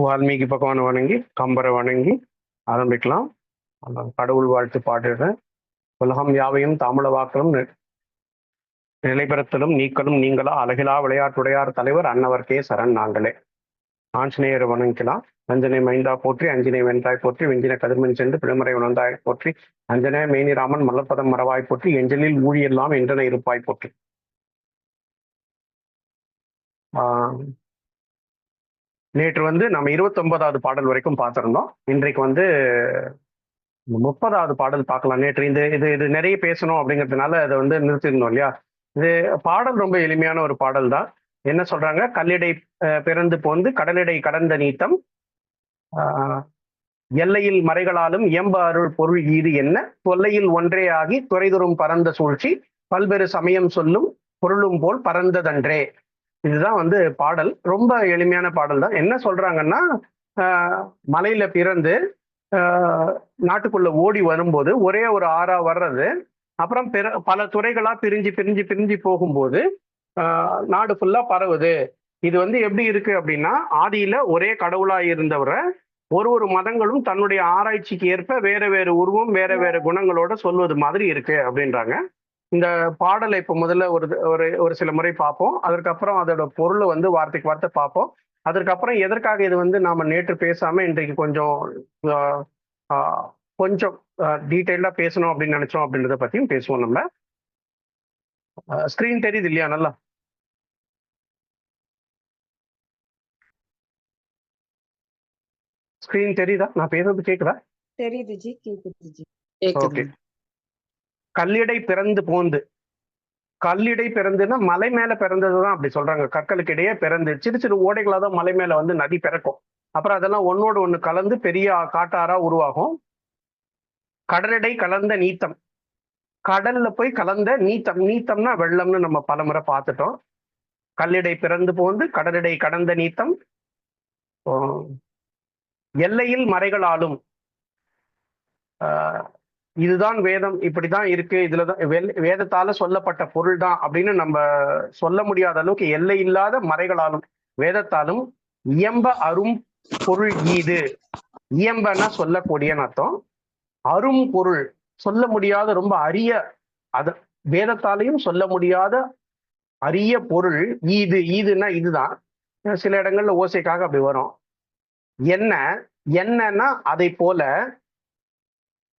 வால்மீகி பகவானை வணங்கி கம்பரை வணங்கி ஆரம்பிக்கலாம். அந்த கடவுள் வாழ்த்து பாடுறேன். உலகம் யாவையும் தாமல வாக்களும் நி- நிலைபெறத்தலும் நீக்கலும் நீங்களா? அழகிலா விளையாட்டுடையார் தலைவர் அன்னவர் கே. சரண் நாங்களே. ஆஞ்சநேயரை வணங்கிக்கலாம். அஞ்சனை மைந்தா போற்றி அஞ்சனை வென்றாய் போற்றி வெஞ்சின கதிர்மன் சென்று பிழமுறை உணர்ந்தாய் போற்றி அஞ்சனே மேனிராமன் மலர்பதம் மரவாய் போற்றி எஞ்சலில் ஊழியெல்லாம் என்றன இருப்பாய் போற்றி. நேற்று வந்து நம்ம இருபத்தொன்பதாவது பாடல் வரைக்கும் பார்த்துருந்தோம். இன்றைக்கு வந்து முப்பதாவது பாடல் பார்க்கலாம். நேற்று இந்த இது இது நிறைய பேசணும் அப்படிங்கிறதுனால அதை வந்து நிறுத்திருந்தோம் இல்லையா? இது பாடல் ரொம்ப எளிமையான ஒரு பாடல் தான். என்ன சொல்றாங்க? கல்லிடை பிறந்து போந்து கடலிடை கடந்த நீத்தம் எல்லையில் மறைகளாலும் இயம்ப அருள் பொருள் ஈது என்ன? தொல்லையில் ஒன்றே ஆகி துறைதொறும் பரந்த சூழ்ச்சி பல்வேறு சமயம் சொல்லும் பொருளும் போல் பரந்ததன்றே. இதுதான் வந்து பாடல். ரொம்ப எளிமையான பாடல் தான் என்ன சொல்றாங்கன்னா மலையில பிறந்து நாட்டுக்குள்ள ஓடி வரும்போது ஒரே ஒரு ஆறா வர்றது அப்புறம் பிற பல துறைகளா பிரிஞ்சு பிரிஞ்சு பிரிஞ்சு போகும்போது நாடு ஃபுல்லா பரவுது. இது வந்து எப்படி இருக்கு அப்படின்னா ஆதியில ஒரே கடவுளா இருந்தவரை ஒரு ஒரு மதங்களும் தன்னுடைய ஆராய்ச்சிக்கு ஏற்ப வேற வேற உருவம் வேற வேற குணங்களோட சொல்வது மாதிரி இருக்கு அப்படின்றாங்க. இந்த பாடலை இப்போ முதல்ல ஒரு ஒரு ஒரு சில முறை பார்ப்போம். அதற்கப்புறம் அதோட பொருளை வந்து வார்த்தைக்கு வார்த்தை பார்ப்போம். அதற்கப்புறம் எதற்காக இது வந்து நாம நேற்று பேசாம இன்றைக்கு கொஞ்சம் கொஞ்சம் டீட்டெயிலாக பேசணும் அப்படின்னு நினைச்சோம் அப்படின்றத பத்தியும் பேசுவோம் நம்ம. ஸ்கிரீன் தெரியுது இல்லையா நல்லா? ஸ்கிரீன் தெரியுதா? நான் பேசுறது கேக்குதா? தெரியுது ஜி கேக்குது ஜி. ஓகே கல்லிடை பிறந்து போந்து. கல்லிடை பிறந்துன்னா மலை மேல பிறந்ததுதான் அப்படி சொல்றாங்க. கற்களுக்கு இடையே பிறந்து சிறு சிறு ஓடைகளாக தான் மலை மேல வந்து நதி பிறக்கும். அப்புறம் அதெல்லாம் ஒன்னோடு ஒண்ணு கலந்து பெரிய காட்டாரா உருவாகும். கடலடை கலந்த நீத்தம். கடல்ல போய் கலந்த நீத்தம். நீத்தம்னா வெள்ளம்னு நம்ம பலமுறை பார்த்துட்டோம். கல்லிடை பிறந்து போந்து கடலிடை கடந்த நீத்தம். எல்லையில் மறைகளாலும் ஆஹ், இதுதான் வேதம் இப்படிதான் இருக்கு. இதுலதான் வேதத்தால சொல்லப்பட்ட பொருள் தான் அப்படின்னு நம்ம சொல்ல முடியாத அளவுக்கு எல்லை இல்லாத மறைகளாலும் வேதத்தாலும் இயம்ப அரும் பொருள் ஈது. இயம்பன்னா சொல்லக்கூடியன்னு அர்த்தம். அரும் பொருள் சொல்ல முடியாத ரொம்ப அரிய அத வேதத்தாலையும் சொல்ல முடியாத அரிய பொருள் ஈது. ஈதுன்னா இதுதான். சில இடங்கள்ல ஓசைக்காக அப்படி வரும். என்ன என்னன்னா அதை போல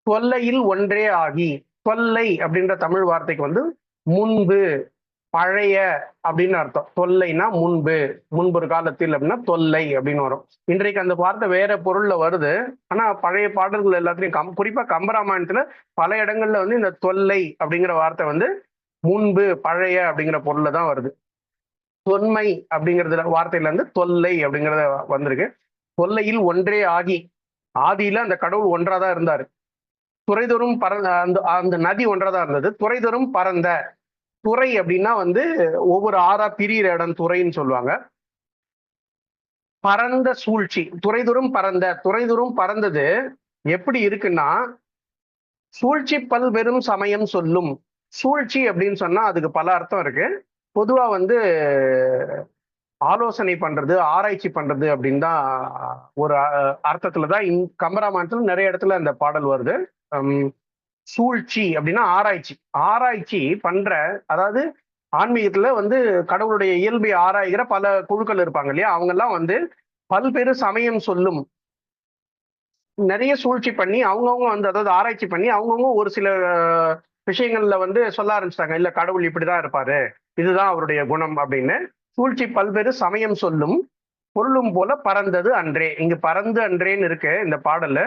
தொல்லையில் ஒன்றே ஆகி தொல்லை அப்படின்ற தமிழ் வார்த்தைக்கு வந்து முன்பு பழைய அப்படின்னு அர்த்தம். தொல்லைனா முன்பு முன்பு ஒரு காலத்தில் அப்படின்னா தொல்லை அப்படின்னு வரும். இன்றைக்கு அந்த வார்த்தை வேற பொருள்ல வருது. ஆனா பழைய பாடல்கள் எல்லாத்துலயும் கம் குறிப்பா கம்பராமாயணத்துல பல இடங்கள்ல வந்து இந்த தொல்லை அப்படிங்கிற வார்த்தை வந்து முன்பு பழைய அப்படிங்கிற பொருள்ல தான் வருது. தொன்மை அப்படிங்கிறதுல வார்த்தையில இருந்து தொல்லை அப்படிங்கறத வந்திருக்கு. தொல்லையில் ஒன்றே ஆகி ஆதியில அந்த கடவுள் ஒன்றாதான் இருந்தாரு. துறைதொரும் பறந்த அந்த அந்த நதி ஒன்றதா இருந்தது. துறைதொரும் பறந்த துறை அப்படின்னா வந்து ஒவ்வொரு ஆறா பிரியிற இடம் துறைன்னு சொல்லுவாங்க. பரந்த சூழ்ச்சி. துறைதொரும் பறந்த. துறைதொறும் பறந்தது எப்படி இருக்குன்னா சூழ்ச்சி பல்வெறும் சமயம் சொல்லும். சூழ்ச்சி அப்படின்னு சொன்னா அதுக்கு பல அர்த்தம் இருக்கு. பொதுவா வந்து ஆலோசனை பண்றது ஆராய்ச்சி பண்றது அப்படின்னு தான் ஒரு அர்த்தத்துல தான் இந் கம்பராமாயணத்துல நிறைய இடத்துல அந்த பாடல் வருது. சூழ்ச்சி அப்படின்னா ஆராய்ச்சி. ஆராய்ச்சி பண்ற அதாவது ஆன்மீகத்துல வந்து கடவுளுடைய இயல்பை ஆராய்கிற பல குழுக்கள் இருப்பாங்க இல்லையா? அவங்க எல்லாம் வந்து பல்வேறு சமயம் சொல்லும். நிறைய சூழ்ச்சி பண்ணி அவங்கவுங்க வந்து அதாவது ஆராய்ச்சி பண்ணி அவங்கவுங்க ஒரு சில விஷயங்கள்ல வந்து சொல்ல ஆரம்பிச்சிட்டாங்க. இல்ல கடவுள் இப்படிதான் இருப்பாரு. இதுதான் அவருடைய குணம் அப்படின்னு. சூழ்ச்சி பல்வேறு சமயம் சொல்லும் பொருளும் போல பறந்தது அன்றே. இங்க பறந்து அன்றேன்னு இருக்கு இந்த பாடல்ல.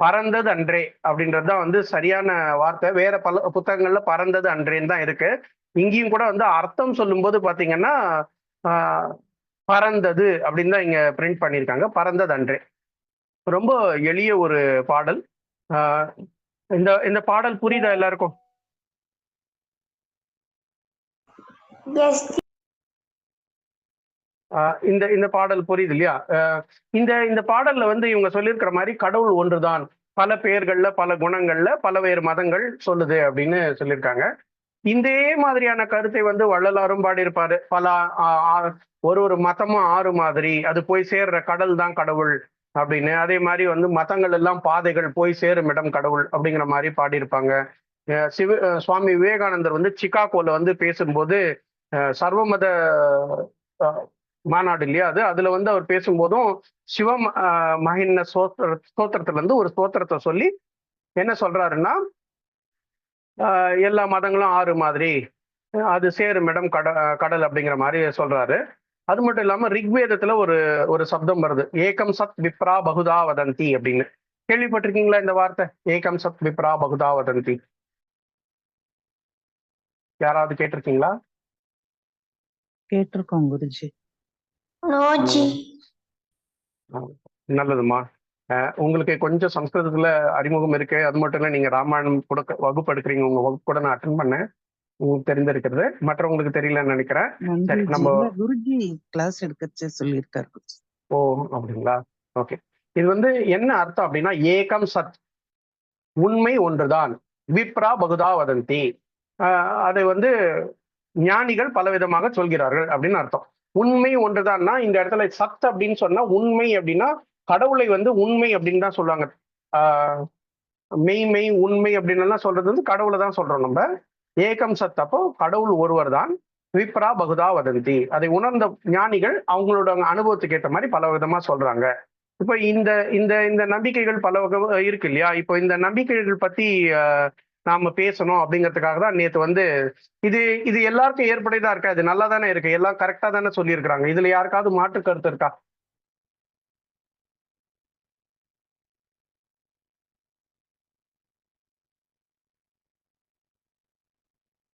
பறந்தது அன்றே அப்படின்றது தான் வந்து சரியான வார்த்தை. வேற பல புத்தகங்கள்ல பறந்தது அன்றேன்னு தான் இருக்கு. இங்கேயும் கூட வந்து அர்த்தம் சொல்லும்போது பாத்தீங்கன்னா ஆஹ், பறந்தது அப்படின்னு தான் இங்க பிரிண்ட் பண்ணியிருக்காங்க. பறந்தது அன்றே. ரொம்ப எளிய ஒரு பாடல். ஆஹ், இந்த இந்த பாடல் புரியுதா எல்லாருக்கும்? இந்த இந்த பாடல் புரியுது இல்லையா ஆஹ் இந்த இந்த பாடல்ல வந்து இவங்க சொல்லியிருக்கிற மாதிரி கடவுள் ஒன்றுதான். பல பெயர்கள்ல பல குணங்கள்ல பல வேறு மதங்கள் சொல்லுது அப்படின்னு சொல்லியிருக்காங்க. இதே மாதிரியான கருத்தை வந்து வள்ளலாரும் பாடியிருப்பாரு. பல ஒரு ஒரு மதமும் ஆறு மாதிரி. அது போய் சேர்ற கடல் தான் கடவுள் அப்படின்னு. அதே மாதிரி வந்து மதங்கள் எல்லாம் பாதைகள் போய் சேரும் இடம் கடவுள் அப்படிங்கிற மாதிரி பாடியிருப்பாங்க. அஹ் சிவ சுவாமி விவேகானந்தர் வந்து சிகாகோல வந்து பேசும்போது சர்வமத மாநாடு இல்லையா? அது அதுல வந்து அவர் பேசும்போதும் சிவம் அஹ், சோத்திர ஸ்தோத்திரத்துல இருந்து ஒரு ஸ்தோத்திரத்தை சொல்லி என்ன சொல்றாருன்னா ஆஹ் எல்லா மதங்களும் ஆறு மாதிரி அது சேரும் இடம் கட கடல் அப்படிங்கிற மாதிரி சொல்றாரு. அது மட்டும் இல்லாம ரிக்வேதத்துல ஒரு ஒரு சப்தம் வருது. ஏகம் சத் விப்ரா பகுதா வதந்தி அப்படின்னு. கேள்விப்பட்டிருக்கீங்களா இந்த வார்த்தை? ஏகம் சத் விப்ரா பகுதா வதந்தி. யாராவது கேட்டிருக்கீங்களா? கேட்டிருக்கோம் குருஜி. நல்லதுமா உங்களுக்கு கொஞ்சம் சம்ஸ்கிருதத்துல அறிமுகம் இருக்கு. அது மட்டும் இல்ல நீங்க ராமாயணம் கூட வகுப்பு எடுக்கிறீங்க உங்க வகுப்பு கூட நான் அட்டன் பண்ணேன். உங்களுக்கு தெரிந்திருக்கிறது. மற்றவங்களுக்கு தெரியலன்னு நினைக்கிறேன். சரி. நம்ம- குருஜி கிளாஸ் எடுக்கச்சு சொல்லியிருக்காரு. ஓ அப்படிங்களா? ஓகே. இது வந்து என்ன அர்த்தம் அப்படின்னா ஏகம் சத் உண்மை ஒன்றுதான். விப்ரா பகுதா வதந்தி. ஆஹ் அதை வந்து ஞானிகள் பலவிதமாக சொல்கிறார்கள் அப்படின்னு அர்த்தம். உண்மை ஒன்றுதான்னா இந்த இடத்துல சத் அப்படின்னு சொன்னா உண்மை அப்படின்னா கடவுளை வந்து உண்மை அப்படின்னு தான் சொல்லுவாங்க. ஆஹ் மெய் உண்மை அப்படின்னு எல்லாம் சொல்றது வந்து கடவுளை தான் சொல்றோம் நம்ம. ஏகம் சத் அப்போ கடவுள் ஒருவர் தான் விப்ரா பகுதா வதந்தி. அதை உணர்ந்த ஞானிகள் அவங்களோட அனுபவத்துக்கு ஏற்ற மாதிரி பல விதமா சொல்றாங்க. இப்ப இந்த இந்த இந்த நம்பிக்கைகள் பல வகை இருக்கு இல்லையா? இப்போ இந்த நம்பிக்கைகள் பத்தி ஆஹ், நாம பேசணும் அப்படிங்கிறதுக்காக தான் நேத்து வந்து இது இது எல்லாருக்கும் ஏற்புடையதா இருக்கா? இது நல்லா தானே இருக்கு? எல்லாம் கரெக்டா தானே சொல்லியிருக்கிறாங்க. இதுல யாருக்காவது மாற்று கருத்து இருக்கா?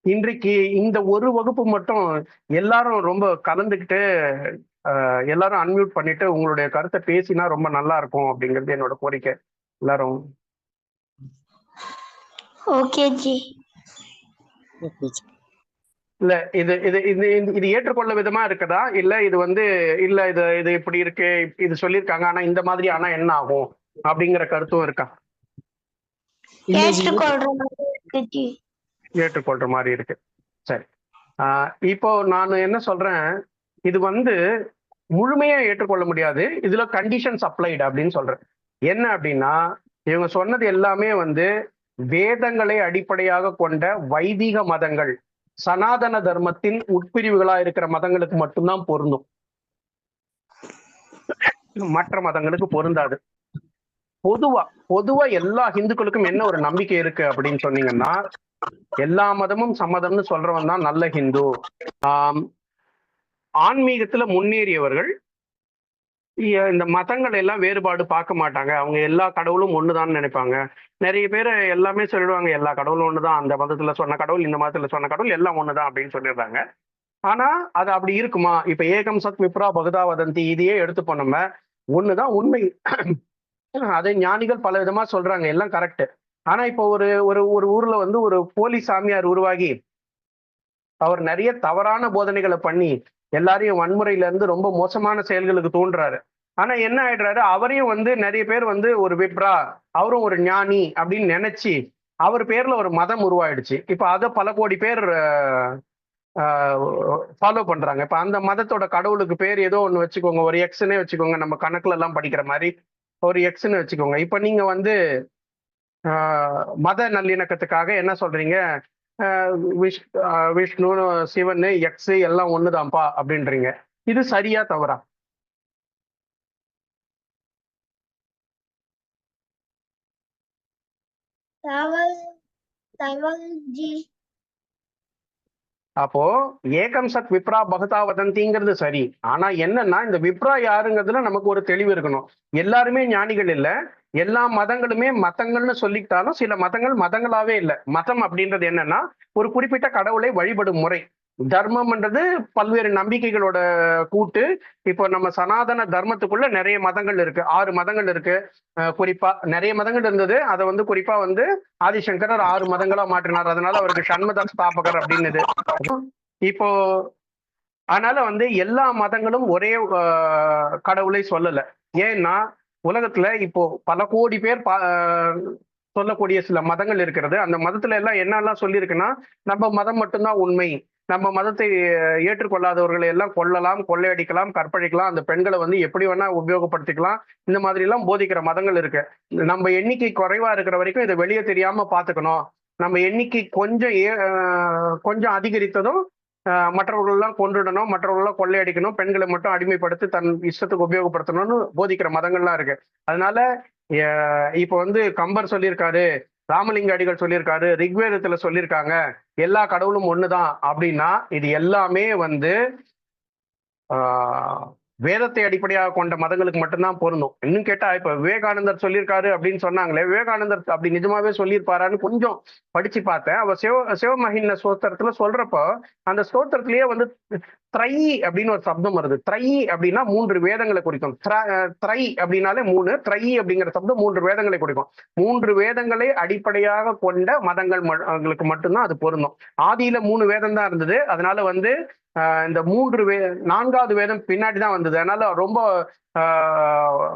இன்றைக்கு இந்த ஒரு வகுப்பு மட்டும் எல்லாரும் ரொம்ப கலந்துக்கிட்டு எல்லாரும் அன்மியூட் பண்ணிட்டு உங்களுடைய கருத்தை பேசினா ரொம்ப நல்லா இருக்கும் அப்படிங்கிறது என்னோட கோரிக்கை. எல்லாரும் ஓகே ஜி. இல்ல இது இது இது இது- ஏற்றுக்கொள்ள விதமா இருக்குதா? இல்ல இது வந்து இல்ல இது இது இப்படி இருக்கு இது சொல்லியிருக்காங்க ஆனா இந்த மாதிரி ஆனா என்ன ஆகும்? அப்படிங்கிற கருத்தும் இருக்கா? ஏற்றுக்கொள்ற மாதிரி இருக்கு, சரி. ஆஹ் இப்போ நான் என்ன சொல்றேன்? இது வந்து முழுமையா ஏற்றுக்கொள்ள முடியாது. இதுல கண்டிஷன்ஸ் அப்ளைடு அப்படின்னு சொல்றேன். என்ன அப்படின்னா இவங்க சொன்னது எல்லாமே வந்து வேதங்களை அடிப்படையாக கொண்ட வைதிக மதங்கள் சனாதன தர்மத்தின் உட்பிரிவுகளா இருக்கிற மதங்களுக்கு மட்டும்தான் பொருந்தும். மற்ற மதங்களுக்கு பொருந்தாது. பொதுவா பொதுவா எல்லா ஹிந்துக்களுக்கும் என்ன ஒரு நம்பிக்கை இருக்கு அப்படின்னு சொன்னீங்கன்னா எல்லா மதமும் சம்மதம்னு சொல்றவன் தான் நல்ல ஹிந்து. ஆஹ் ஆன்மீகத்துல முன்னேறியவர்கள் இந்த மதங்கள் எல்லாம் வேறுபாடு பார்க்க மாட்டாங்க. அவங்க எல்லா கடவுளும் ஒண்ணுதான்னு நினைப்பாங்க. நிறைய பேர் எல்லாமே சொல்லிடுவாங்க எல்லா கடவுளும் ஒண்ணுதான் அந்த மதத்துல சொன்ன கடவுள் இந்த மதத்துல சொன்ன கடவுள் எல்லாம் ஒண்ணுதான் அப்படின்னு சொல்லிடுறாங்க. ஆனா அது அப்படி இருக்குமா? இப்ப ஏகம் சத் விப்ரா பகுதா வதந்தி இதையே எடுத்துப்போம் நம்ம. ஒண்ணுதான் உண்மை. அதை ஞானிகள் பல விதமா சொல்றாங்க எல்லாம் கரெக்ட் ஆனா இப்போ ஒரு ஒரு ஒரு ஊர்ல வந்து ஒரு போலி சாமியார் உருவாகி அவர் நிறைய தவறான போதனைகளை பண்ணி எல்லாரையும் வன்முறையில இருந்து ரொம்ப மோசமான செயல்களுக்கு தூண்டுறாரு. ஆனா என்ன ஆயிடுறாரு? அவரையும் வந்து நிறைய பேர் வந்து ஒரு விப்ரா அவரும் ஒரு ஞானி அப்படின்னு நினைச்சு அவர் பேர்ல ஒரு மதம் உருவாயிடுச்சு. இப்ப அதை பல கோடி பேர் ஃபாலோ பண்றாங்க. இப்ப அந்த மதத்தோட கடவுளுக்கு பேர் ஏதோ ஒன்று வச்சுக்கோங்க. ஒரு எக்ஸ்னே வச்சுக்கோங்க. நம்ம கணக்குல எல்லாம் படிக்கிற மாதிரி ஒரு எக்ஸ்னு வச்சுக்கோங்க. இப்ப நீங்க வந்து மத நல்லிணக்கத்துக்காக என்ன சொல்றீங்க? விஷ் விஷ்ணு சிவன் எக்ஸ் எல்லாம் ஒண்ணுதான்ப்பா அப்படின்றீங்க. இது சரியா தவறா? அப்போ ஏகம் சத் விப்ரா பகதா வதந்திங்கிறது சரி. ஆனா என்னன்னா இந்த விப்ரா யாருங்கிறதுல நமக்கு ஒரு தெளிவு இருக்கணும். எல்லாருமே ஞானிகள் இல்ல. எல்லா மதங்களுமே மதங்கள்னு சொல்லிக்கிட்டாலும் சில மதங்கள் மதங்களாவே இல்லை. மதம் அப்படின்றது என்னன்னா ஒரு குறிப்பிட்ட கடவுளை வழிபடும் முறை. தர்மம்ன்றது பல்வேறு நம்பிக்கைகளோட கூட்டு. இப்போ நம்ம சனாதன தர்மத்துக்குள்ள நிறைய மதங்கள் இருக்கு. ஆறு மதங்கள் இருக்கு. குறிப்பா நிறைய மதங்கள் இருந்தது. அதை வந்து குறிப்பா வந்து ஆதிசங்கரர் ஆறு மதங்களா மாற்றினார். அதனால அவருக்கு சண்மத ஸ்தாபகர் அப்படின்னுது. இப்போ அதனால வந்து எல்லா மதங்களும் ஒரே கடவுளை சொல்லல. ஏன்னா உலகத்துல இப்போ பல கோடி பேர் பா- சொல்லக்கூடிய சில மதங்கள் இருக்கிறது. அந்த மதத்துல எல்லாம் என்னெல்லாம் சொல்லியிருக்குன்னா நம்ம மதம் மட்டும்தான் உண்மை. நம்ம மதத்தை ஏற்றுக்கொள்ளாதவர்களை எல்லாம் கொல்லலாம் கொள்ளையடிக்கலாம் கற்பழிக்கலாம். அந்த பெண்களை வந்து எப்படி வேணா உபயோகப்படுத்திக்கலாம். இந்த மாதிரி எல்லாம் போதிக்கிற மதங்கள் இருக்கு. நம்ம எண்ணிக்கை குறைவா இருக்கிற வரைக்கும் இதை வெளியே தெரியாம பாத்துக்கணும் நம்ம எண்ணிக்கை கொஞ்சம் ஏ- கொஞ்சம் அதிகரித்ததும் மற்றவர்கள்லாம் மற்றவர்களெல்லாம் கொன்றுடணும் மற்றவர்களெல்லாம் கொள்ளையடிக்கணும் பெண்களை மட்டும் அடிமைப்படுத்தி தன் இஷ்டத்துக்கு உபயோகப்படுத்தணும்னு போதிக்கிற மதங்கள்லாம் இருக்கு. அதனால இப்போ வந்து கம்பர் சொல்லியிருக்காரு ராமலிங்க அடிகள் சொல்லியிருக்காரு ரிக்வேதத்துல சொல்லியிருக்காங்க எல்லா கடவுளும் ஒண்ணுதான் அப்படின்னா இது எல்லாமே வந்து ஆஹ், வேதத்தை அடிப்படையாக கொண்ட மதங்களுக்கு மட்டும்தான் பொருந்தும். இன்னும் கேட்டா இப்ப விவேகானந்தர் சொல்லியிருக்காரு அப்படின்னு சொன்னாங்களே விவேகானந்தர் அப்படி நிஜமாவே சொல்லியிருப்பாரான்னு கொஞ்சம் படிச்சு பார்த்தேன். அவ சிவ சிவமகின ஸ்தோத்திரத்துல சொல்றப்போ அந்த ஸ்தோத்திரத்திலேயே வந்து த்ரை அப்படின்னு ஒரு சப்தம் வருது. த்ரை அப்படின்னா மூன்று வேதங்களை குறிக்கும். த்ர- த்ரை அப்படின்னாலே மூணு த்ரை அப்படிங்கிற சப்தம் மூன்று வேதங்களை குறிக்கும். மூன்று வேதங்களை அடிப்படையாக கொண்ட மதங்கள் மட்டும்தான் அது பொருந்தும். ஆதியில மூணு வேதம் தான் இருந்தது. அதனால வந்து ஆஹ், இந்த மூன்று வே நான்காவது வேதம் பின்னாடி தான் வந்தது. அதனால ரொம்ப ஆஹ்,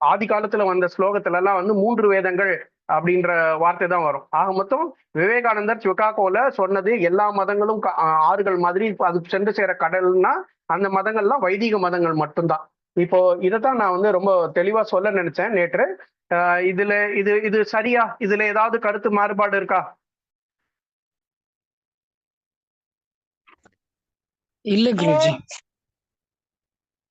ஆதி காலத்துல வந்த ஸ்லோகத்துல எல்லாம் வந்து மூன்று வேதங்கள் அப்படின்ற வார்த்தை தான் வரும். ஆக மொத்தம் விவேகானந்தர் சிவகாகோல சொன்னது எல்லா மதங்களும் ஆறுகள் மாதிரி அது சென்று சேர கடல்னா அந்த மதங்கள்லாம் வைதிக மதங்கள் மட்டும்தான். இப்போ இதைத்தான் நான் வந்து ரொம்ப தெளிவா சொல்ல நினைச்சேன் நேற்று. இதுல இது இது சரியா? இதுல ஏதாவது கருத்து மாறுபாடு இருக்கா? இல்ல குருஜி.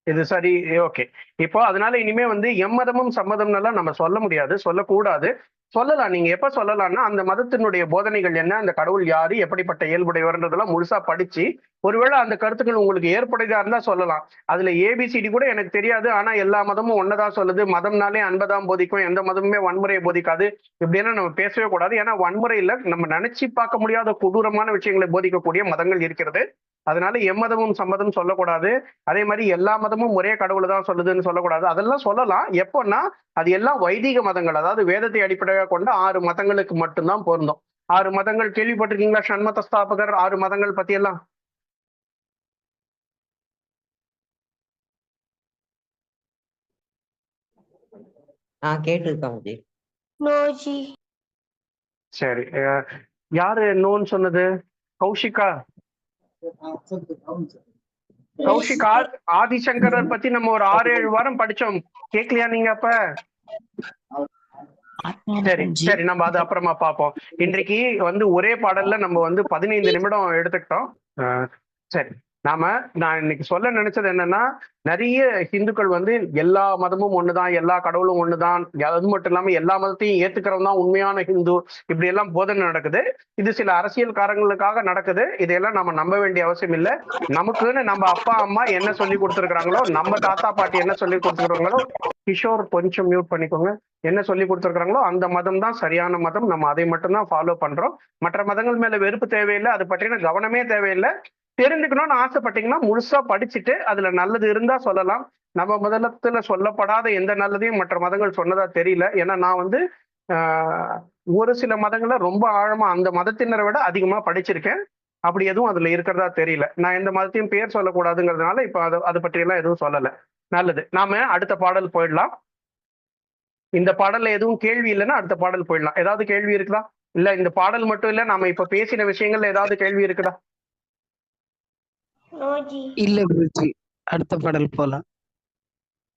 இது சரி ஓகே. இப்போ அதனால இனிமே வந்து எம்மதமும் சம்மதம்னெல்லாம் நம்ம சொல்ல முடியாது சொல்லக்கூடாது. சொல்லலாம். நீங்க எப்ப சொல்லலாம்னா அந்த மதத்தினுடைய போதனைகள் என்ன அந்த கடவுள் யாரு எப்படிப்பட்ட இயல்புடையவர்ன்றதெல்லாம் முழுசா படிச்சு ஒருவேளை அந்த கருத்துக்கள் உங்களுக்கு ஏற்புடையதா இருந்தா சொல்லலாம். அதுல ஏபிசிடி கூட எனக்கு தெரியாது ஆனா எல்லா மதமும் ஒன்னதான் சொல்லுது. மதம்னாலே அன்பதாம் போதிக்கும் எந்த மதமுமே வன்முறையை போதிக்காது இப்படின்னா நம்ம பேசவே கூடாது. ஏன்னா வன்முறையில நம்ம நினைச்சு பார்க்க முடியாத கொடூரமான விஷயங்களை போதிக்கக்கூடிய மதங்கள் இருக்கிறது. அதனால எம்மதமும் சம்மதம் சொல்லக்கூடாது. அதே மாதிரி எல்லா மதமும் ஒரே கடவுளை தான் சொல்லுதுன்னு சொல்லக்கூடாது. அதெல்லாம் சொல்லலாம். எப்போன்னா அது எல்லாம் வைதிக மதங்கள் அதாவது வேதத்தை அடிப்படையாக கொண்ட ஆறு மதங்களுக்கு மட்டும்தான் பொருந்தும். ஆறு மதங்கள் கேள்விப்பட்டிருக்கீங்களா? ஷண்மத ஸ்தாபகர் ஆறு மதங்கள் பத்தி எல்லாம். சரி. யாரு நோன்னு சொன்னது? கௌஷிகா கௌஷிக் ஆதிசங்கரர் பத்தி நம்ம ஒரு ஆறு ஏழு வாரம் படிச்சோம். கேக்கலையா நீங்க அப்ப? சரி சரி நம்ம அது அப்புறமா பார்ப்போம். இன்றைக்கு வந்து ஒரே பாடல்ல நம்ம வந்து பதினைந்து நிமிடம் எடுத்துக்கிட்டோம். சரி. நாம நான் இன்னைக்கு சொல்ல நினைச்சது என்னன்னா நிறைய ஹிந்துக்கள் வந்து எல்லா மதமும் ஒண்ணுதான் எல்லா கடவுளும் ஒண்ணுதான். அது மட்டும் இல்லாம எல்லா மதத்தையும் ஏத்துக்கிறவன் தான் உண்மையான ஹிந்து. இப்படி எல்லாம் போதனை நடக்குது. இது சில அரசியல் காரங்களுக்காக நடக்குது. இதையெல்லாம் நம்ம நம்ப வேண்டிய அவசியம் இல்லை. நமக்குன்னு நம்ம அப்பா அம்மா என்ன சொல்லி கொடுத்துருக்காங்களோ நம்ம தாத்தா பாட்டி என்ன சொல்லி கொடுத்துருக்காங்களோ கிஷோர் கொஞ்சம் மியூட் பண்ணிக்கோங்க. என்ன சொல்லி கொடுத்துருக்காங்களோ அந்த மதம் தான் சரியான மதம். நம்ம அதை மட்டும் தான் ஃபாலோ பண்றோம். மற்ற மதங்கள் மேல வெறுப்பு தேவையில்லை. அது பற்றின கவனமே தேவையில்லை. தெரிஞ்சுக்கணும்னு ஆசைப்பட்டீங்கன்னா முழுசா படிச்சுட்டு அதுல நல்லது இருந்து சொல்லலாம். நம்ம மதத்துல சொல்லப்படாத எந்த நல்லதையும் மற்ற மதங்கள் சொன்னதா தெரியல. ஏன்னா நான் வந்து ஆஹ், ஒரு சில மதங்களை ரொம்ப ஆழமா அந்த மதத்தினரை விட அதிகமா படிச்சிருக்கேன். அப்படி எதுவும் அதுல இருக்கிறதா தெரியல. நான் எந்த மதத்தையும் பேர் சொல்லக்கூடாதுங்கிறதுனால இப்ப அதை அதை பற்றியெல்லாம் எதுவும் சொல்லல. நல்லது. நாம அடுத்த பாடல் போயிடலாம். இந்த பாடல்ல எதுவும் கேள்வி இல்லைன்னா அடுத்த பாடல் போயிடலாம். ஏதாவது கேள்வி இருக்குதா? இல்ல இந்த பாடல் மட்டும் இல்ல நாம இப்ப பேசின விஷயங்கள்ல ஏதாவது கேள்வி இருக்குதா. இல்ல குருஜி அடுத்த பாடல் போலாம்.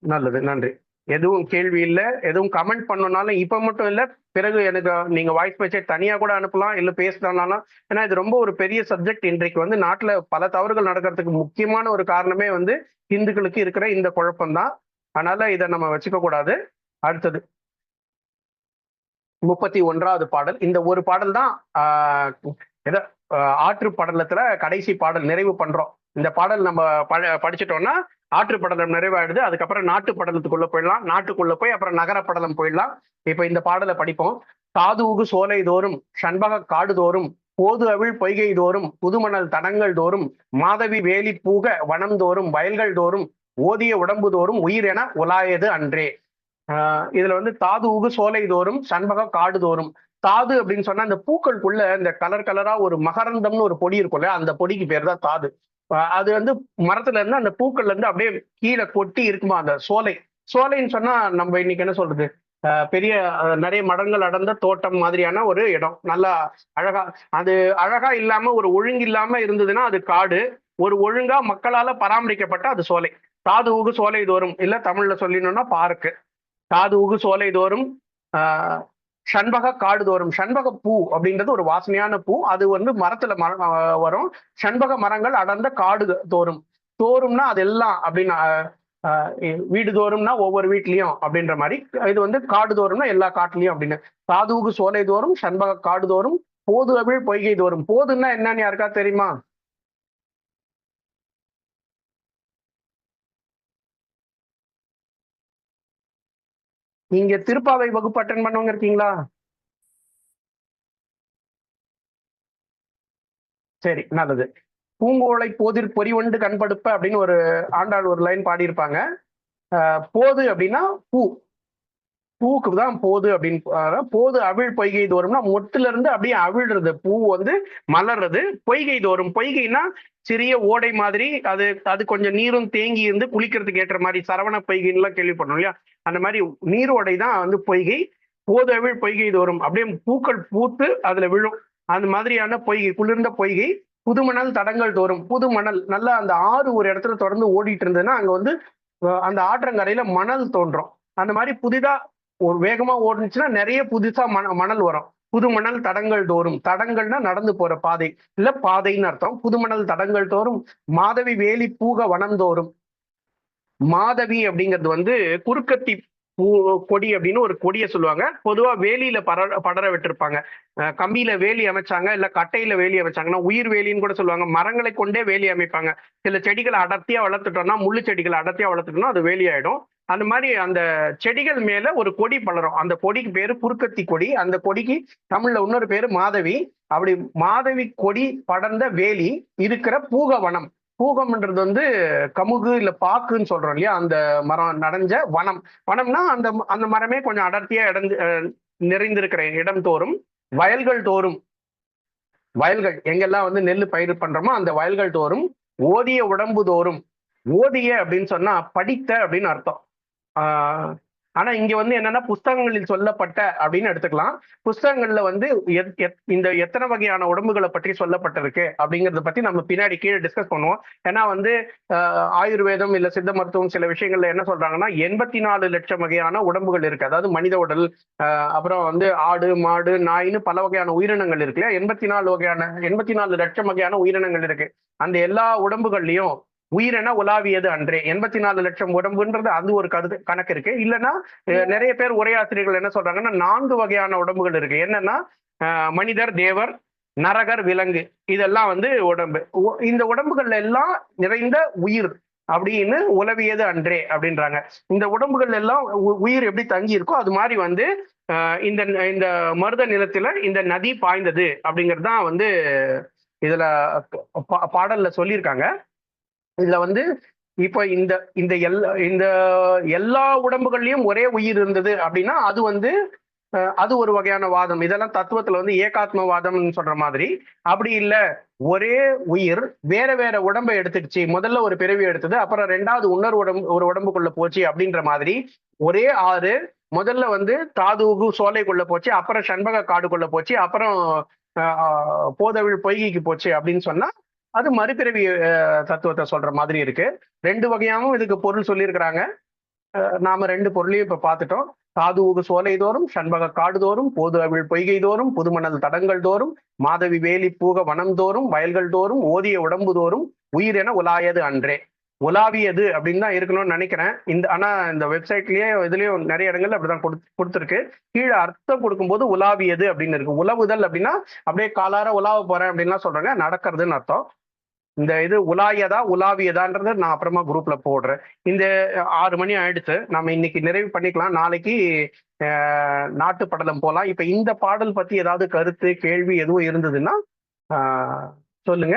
நல்லது நன்றி. எதுவும் கேள்வி இல்ல எதுவும் கமெண்ட் பண்ணனாலும் இப்ப மட்டும் இல்ல பிறகு எனக்கு நீங்க வாய்ஸ் மெசேஜ் தனியா கூட அனுப்பலாம் இல்ல பேசலாம்னாலும் ஏன்னா இது ரொம்ப ஒரு பெரிய சப்ஜெக்ட் இன்றைக்கு வந்து நாட்டுல பல தவறுகள் நடக்கிறதுக்கு முக்கியமான ஒரு காரணமே வந்து இந்துக்களுக்கு இருக்கிற இந்த குழப்பம்தான். அதனால இதை நம்ம வச்சுக்க கூடாது. அடுத்தது. முப்பத்தி ஒன்றாவது பாடல். இந்த ஒரு பாடல் தான் ஆற்று படலத்துல கடைசி பாடல் நிறைவு பண்றோம். இந்த பாடல் நம்ம படிச்சிட்டோம்னா ஆற்று படலம் நிறைவாயிடுது. அதுக்கப்புறம் நாட்டு படலத்துக்குள்ள போயிடலாம். நாட்டுக்குள்ள போய் அப்புறம் நகர படலம் போயிடலாம். இப்ப இந்த பாடலை படிப்போம். தாதுவுகு சோலை தோறும் சண்பக காடு தோறும் போது அவிழ் பொய்கை தோறும் புதுமணல் தடங்கள் தோறும் மாதவி வேலி பூக வனம் தோறும் வயல்கள் தோறும் ஓதிய உடம்பு தோறும் உயிர் என உலாயது அன்றே. ஆஹ் இதுல வந்து தாது உகு சோலை தோறும் சண்பக காடு தோறும். தாது அப்படின்னு சொன்னா அந்த பூக்களுக்குள்ள இந்த கலர் கலரா ஒரு மகரந்தம்னு ஒரு பொடி இருக்கும்ல அந்த பொடிக்கு பேர் தான் தாது. அது வந்து மரத்துல இருந்து அந்த பூக்கள்ல இருந்து அப்படியே கீழே கொட்டி இருக்குமா அந்த சோலை? சோலைன்னு சொன்னா நம்ம இன்னைக்கு என்ன சொல்றது? பெரிய நிறைய மடங்கள் அடர்ந்த தோட்டம் மாதிரியான ஒரு இடம். நல்லா அழகா அது அழகா இல்லாம ஒரு ஒழுங்கு இல்லாம இருந்ததுன்னா அது காடு. ஒரு ஒழுங்கா மக்களால பராமரிக்கப்பட்ட அது சோலை. தாது ஊகு சோலை தோறும். இல்ல தமிழ்ல சொல்லணும்னா பார்க்கு. தாது ஊகு சோலை தோறும் ஆஹ் சண்பக காடு தோறும் சண்பக பூ அப்படின்றது ஒரு வாசனையான பூ. அது வந்து மரத்துல மரம் வரும். சண்பக மரங்கள் அடர்ந்த காடு தோறும். தோறும்னா அது எல்லாம் அப்படின்னு வீடு தோறும்னா ஒவ்வொரு வீட்லயும் அப்படின்ற மாதிரி. இது வந்து காடு தோறும்னா எல்லா காட்டுலயும் அப்படின்னு. சாதுவுக்கு சோலை தோறும் சண்பக காடு தோறும் போது அவிழ் பொய்கை தோறும். போதுன்னா என்னன்னு யாருக்கா தெரியுமா? நீங்க திருப்பாவை வகுப்பு அட்டன் பண்ணவங்க இருக்கீங்களா? சரி நல்லது. பூங்கோலை போதிர் பொறிவண்டு கண்படுப்ப அப்படின்னு ஒரு ஆண்டாள் ஒரு லைன் பாடியிருப்பாங்க. ஆஹ் போது அப்படின்னா பூ. பூக்கு தான் போது அப்படின்னு போது அவிழ் பொய்கை தோறும்னா மொட்டுல இருந்து அப்படியே அவிழ்றது. பூ வந்து மலர்றது. பொய்கை தோறும். பொய்கைனா சிறிய ஓடை மாதிரி அது அது கொஞ்சம் நீரும் தேங்கி இருந்து குளிக்கிறதுக்கு ஏற்ற மாதிரி சரவண பொய்கைன்னுலாம் கேள்விப்பட்டோம் இல்லையா? அந்த மாதிரி நீரோடை தான் வந்து பொய்கை. போது பொய்கை தோறும். அப்படியே பூக்கள் பூத்து அதுல விழும். அந்த மாதிரியான பொய்கை குளிர்ந்த பொய்கை. புதுமணல் தடங்கள் தோறும். புது மணல் நல்லா அந்த ஆறு ஒரு இடத்துல தொடர்ந்து ஓடிட்டு இருந்ததுன்னா அங்க வந்து அந்த ஆற்றங்கரையில மணல் தோன்றும். அந்த மாதிரி புதிதா ஒரு வேகமா ஓடுனுச்சுன்னா நிறைய புதுசா மண மணல் வரும். புதுமணல் தடங்கள் தோறும். தடங்கள்னா நடந்து போற பாதை. இல்ல பாதைன்னு அர்த்தம். புதுமணல் தடங்கள் தோறும் மாதவி வேலி பூக வனம் தோறும். மாதவி அப்படிங்கிறது வந்து குறுக்கத்தி பூ கொடி அப்படின்னு ஒரு கொடியை சொல்லுவாங்க. பொதுவா வேலியில பர படர விட்டுருப்பாங்க. கம்பியில வேலி அமைச்சாங்க இல்ல கட்டையில வேலி அமைச்சாங்கன்னா உயிர் வேலின்னு கூட சொல்லுவாங்க. மரங்களை கொண்டே வேலி அமைப்பாங்க. சில செடிகளை அடர்த்தியா வளர்த்துட்டோம்னா முள்ளு செடிகளை அடர்த்தியா வளர்த்துட்டோம்னா அது வேலி ஆயிடும். அந்த மாதிரி அந்த செடிகள் மேல ஒரு கொடி பலரும் அந்த கொடிக்கு பேரு குறுக்கத்தி கொடி. அந்த கொடிக்கு தமிழ்ல இன்னொரு பேரு மாதவி. அப்படி மாதவி கொடி படர்ந்த வேலி இருக்கிற பூகவனம். பூகம்ன்றது வந்து கமுகு இல்ல பாக்குன்னு சொல்றோம் இல்லையா? அந்த மரம் நடைஞ்ச வனம். வனம்னா அந்த அந்த மரமே கொஞ்சம் அடர்த்தியா இடந்து நிறைந்திருக்கிற இடம் தோறும் வயல்கள் தோறும் வயல்கள் எங்கெல்லாம் வந்து நெல் பயிர் பண்றோமோ அந்த வயல்கள் தோறும் ஓதிய உடம்பு தோறும் ஓதிய அப்படின்னு சொன்னா படித்த அப்படின்னு அர்த்தம். ஆஹ் ஆனா இங்க வந்து என்னன்னா புஸ்தகங்களில் சொல்லப்பட்ட அப்படின்னு எடுத்துக்கலாம். புஸ்தகங்கள்ல வந்து எத்- இந்த எத்தனை வகையான உடம்புகளை பற்றி சொல்லப்பட்டிருக்கு அப்படிங்கறத பத்தி நம்ம பின்னாடி கீழே டிஸ்கஸ் பண்ணுவோம். ஏன்னா வந்து ஆஹ் ஆயுர்வேதம் இல்ல சித்த மருத்துவம் சில விஷயங்கள்ல என்ன சொல்றாங்கன்னா எண்பத்தி நாலு லட்சம் வகையான உடம்புகள் இருக்கு. அதாவது மனித உடல் ஆஹ் அப்புறம் வந்து ஆடு மாடு நாயின்னு பல வகையான உயிரினங்கள் இருக்கு இல்லையா? எண்பத்தி நாலு வகையான எண்பத்தி நாலு லட்சம் வகையான உயிரினங்கள் இருக்கு. அந்த எல்லா உடம்புகள்லயும் உயிரென உலாவியது அன்றே. எண்பத்தி நாலு லட்சம் உடம்புன்றது அது ஒரு கருத்து கணக்கு இருக்கு. இல்லைன்னா நிறைய பேர் உரையாசிரியர்கள் என்ன சொல்றாங்கன்னா நான்கு வகையான உடம்புகள் இருக்கு. என்னன்னா மனிதர் தேவர் நரகர் விலங்கு. இதெல்லாம் வந்து உடம்பு. இந்த உடம்புகள்ல எல்லாம் நிறைந்த உயிர் அப்படின்னு உலவியது அன்றே அப்படின்றாங்க. இந்த உடம்புகள் எல்லாம் உயிர் எப்படி தங்கி இருக்கோ அது மாதிரி வந்து இந்த இந்த மருத நிலத்துல இந்த நதி பாய்ந்தது அப்படிங்கிறது தான் வந்து இதுல பா- பாடல்ல சொல்லியிருக்காங்க. இதுல வந்து இப்ப இந்த இந்த எல்லா இந்த எல்லா உடம்புகள்லயும் ஒரே உயிர் இருந்தது அப்படின்னா அது வந்து அஹ், அது ஒரு வகையான வாதம். இதெல்லாம் தத்துவத்துல வந்து ஏகாத்மவாதம்னு சொல்ற மாதிரி. அப்படி இல்ல ஒரே உயிர் வேற வேற உடம்பை எடுத்துக்கிச்சு முதல்ல ஒரு பிறவி எடுத்தது அப்புறம் ரெண்டாவது இன்னொரு உடம்பு ஒரு உடம்புக்குள்ள போச்சு அப்படின்ற மாதிரி. ஒரே ஆறு முதல்ல வந்து தாதுகு சோலைக்குள்ள போச்சு அப்புறம் சண்பக காடுக்குள்ள போச்சு அப்புறம் அஹ், போதவிழ் பொய்கைக்கு போச்சு அப்படின்னு சொன்னா அது மறுபிறவி தத்துவத்தை சொல்ற மாதிரி இருக்கு. ரெண்டு வகையாகவும் இதுக்கு பொருள் சொல்லியிருக்கிறாங்க. நாம ரெண்டு பொருளையும் இப்ப பார்த்துட்டோம். சாதுவுகு சோலை தோறும் சண்பக காடு தோறும் போது அவிழ் பொய்கை தோறும் புதுமணல் தடங்கள் தோறும் மாதவி வேலி பூக வனம் தோறும் வயல்கள் தோறும் ஓதிய உடம்பு தோறும் உயிர் என உலாயது அன்றே. உலாவியது அப்படின்னு தான் இருக்கணும்னு நினைக்கிறேன். இந்த ஆனா இந்த வெப்சைட்லயே இதுலயும் நிறைய இடங்கள்ல அப்படிதான் கொடுத்து கொடுத்துருக்கு. கீழே அர்த்தம் கொடுக்கும்போது உலாவியது அப்படின்னு இருக்கு. உலவுதல் அப்படின்னா அப்படியே காலார உலாவ போறேன் அப்படின்லாம் சொல்றாங்க. நடக்கிறதுன்னு அர்த்தம். இந்த இது உலாயதா உலாவியதான்றத நான் அப்புறமா குரூப்ல போடுறேன். இந்த ஆறு மணி ஆயிடுச்சு. நம்ம இன்னைக்கு நிறைவு பண்ணிக்கலாம். நாளைக்கு நாட்டு படலம் போகலாம் இப்ப இந்த பாடல் பத்தி ஏதாவது கருத்து கேள்வி எதுவும் இருந்ததுன்னா ஆஹ், சொல்லுங்க.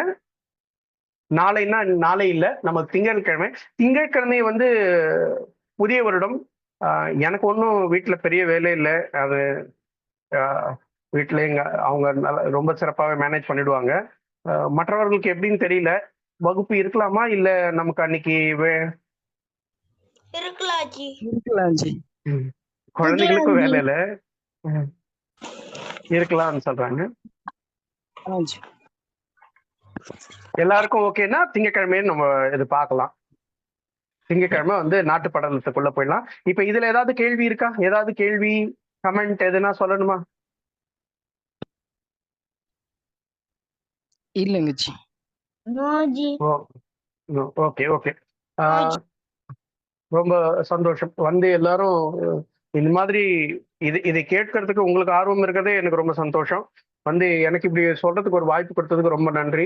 நாளைன்னா நாளை இல்ல. நம்ம திங்கட்கிழமை. திங்கட்கிழமை வந்து புதிய வருடம். ஆஹ், எனக்கு ஒன்றும் வீட்டுல பெரிய வேலை இல்லை. அது ஆஹ், வீட்டுல எங்க அவங்க நல்லா ரொம்ப சிறப்பாகவே மேனேஜ் பண்ணிடுவாங்க. மற்றவர்களுக்கு எப்படின்னு தெரியல. வகுப்பு இருக்கலாமா? இல்ல நமக்கு அன்னைக்கு குழந்தைகளுக்கும் வேலை இல்ல. இருக்கலாம்னு சொல்றாங்க. எல்லாருக்கும் ஓகேன்னா திங்கக்கிழமையே நம்ம இது பார்க்கலாம். திங்கக்கிழமை வந்து நாட்டு படலத்துக்குள்ள போயிடலாம். இப்ப இதுல ஏதாவது கேள்வி இருக்கா? ஏதாவது கேள்வி கமெண்ட் எதுனா சொல்லணுமா? இல்லைங்க ji. No ji okay okay. ரொம்ப சந்தோஷம். வந்து எல்லாரும் இந்த மாதிரி இது இதை கேட்கறதுக்கு உங்களுக்கு ஆர்வம் இருக்கிறதே எனக்கு ரொம்ப சந்தோஷம். வந்து எனக்கு இப்படி சொல்றதுக்கு ஒரு வாய்ப்பு கொடுத்ததுக்கு ரொம்ப நன்றி.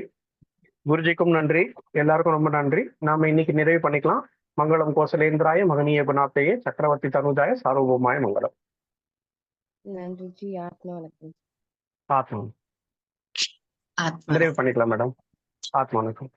குருஜிக்கும் நன்றி. எல்லாருக்கும் ரொம்ப நன்றி. நாம இன்னைக்கு நிறைவு பண்ணிக்கலாம். மங்களம் கோசலேந்திராய மகனீய குணாத்தையே சக்கரவர்த்தி தனுஜாய சார்வபௌமாய மங்களம். நன்றி ஜி. ஆத்மா வணக்கம். ஆத்மா நிறைவு பண்ணிக்கலாம் மேடம். ஆத்மா வணக்கம்.